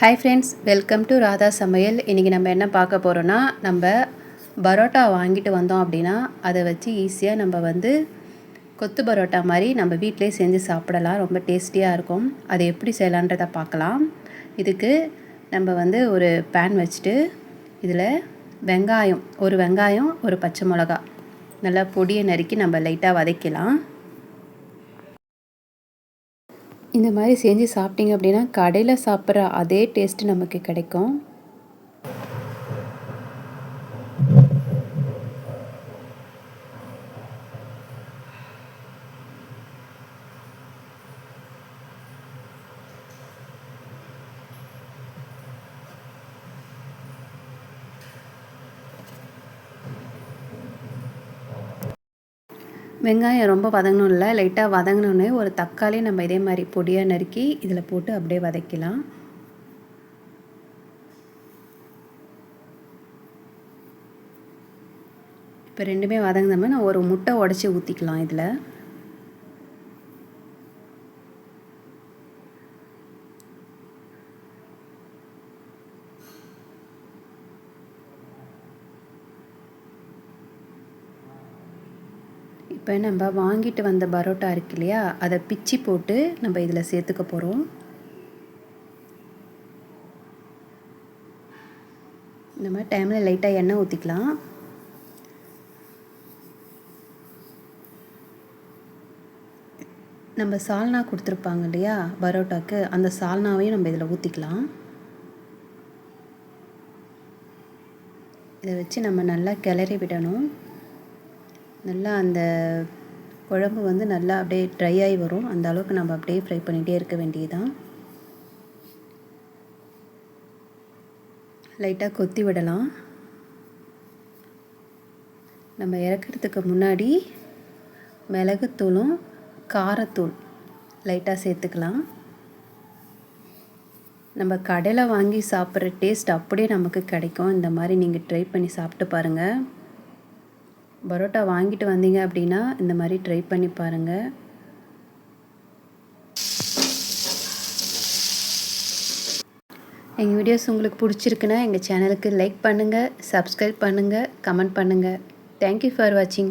Hi friends welcome to Radha சமையல் இன்றைக்கி நம்ம என்ன பார்க்க போகிறோன்னா நம்ம பரோட்டா வாங்கிட்டு வந்தோம் அப்படின்னா அதை வச்சு ஈஸியாக நம்ம வந்து கொத்து பரோட்டா மாதிரி நம்ம வீட்டிலே செஞ்சு சாப்பிடலாம். ரொம்ப டேஸ்டியாக இருக்கும். அதை எப்படி செய்யலான்றதை பார்க்கலாம். இதுக்கு நம்ம வந்து ஒரு பேன் வச்சுட்டு இதில் வெங்காயம் ஒரு வெங்காயம் ஒரு பச்சை மிளகா. நல்லா பொடியை நறுக்கி நம்ம லைட்டாக வதக்கலாம் இந்த மாதிரி செஞ்சு சாப்பிட்டிங்க அப்படின்னா கடையில் சாப்பிட்ற அதே டேஸ்ட்டு நமக்கு கிடைக்கும். வெங்காயம் ரொம்ப வதங்கணும் இல்லை லைட்டாக வதங்கினோடனே ஒரு தக்காளி நம்ம இதே மாதிரி பொடியாக நறுக்கி இதில் போட்டு அப்படியே வதக்கலாம். இப்போ ரெண்டுமே வதங்கினோம்னா நான் ஒரு முட்டை உடச்சி ஊற்றிக்கலாம் இதில். இப்போ நம்ம வாங்கிட்டு வந்த பரோட்டா இருக்கு இல்லையா? அதை பிச்சு போட்டு நம்ம இதில் சேர்த்துக்க போகிறோம். இந்த மாதிரி டைமில் லைட்டாக எண்ணெய் ஊற்றிக்கலாம். நம்ம சால்னா கொடுத்துருப்பாங்க இல்லையா? பரோட்டாக்கு அந்த சால்னாவையும் நம்ம இதில் ஊற்றிக்கலாம். இதை வச்சு நம்ம நல்லா கிளறி விடணும். நல்லா அந்த குழம்பு வந்து நல்லா அப்படியே ட்ரை ஆகி வரும். அந்த அளவுக்கு நம்ம அப்படியே ஃப்ரை பண்ணிகிட்டே இருக்க வேண்டியதுதான். லைட்டாக கொத்தி விடலாம். நம்ம இறக்கிறதுக்கு முன்னாடி மிளகுத்தூளும் காரத்தூள் லைட்டாக சேர்த்துக்கலாம். நம்ம கடையில் வாங்கி சாப்பிட்ற டேஸ்ட் அப்படியே நமக்கு கிடைக்கும். இந்த மாதிரி நீங்கள் ட்ரை பண்ணி சாப்பிட்டு பாருங்கள் பரோட்டா வாங்கிட்டு வந்தீங்க அப்படின்னா இந்த மாதிரி ட்ரை பண்ணி பாருங்கள் எங்கள் வீடியோஸ் உங்களுக்கு பிடிச்சிருக்குன்னா எங்கள் சேனலுக்கு லைக் பண்ணுங்கள் சப்ஸ்கிரைப் பண்ணுங்கள் கமெண்ட் பண்ணுங்கள் தேங்க்யூ ஃபார் வாட்சிங்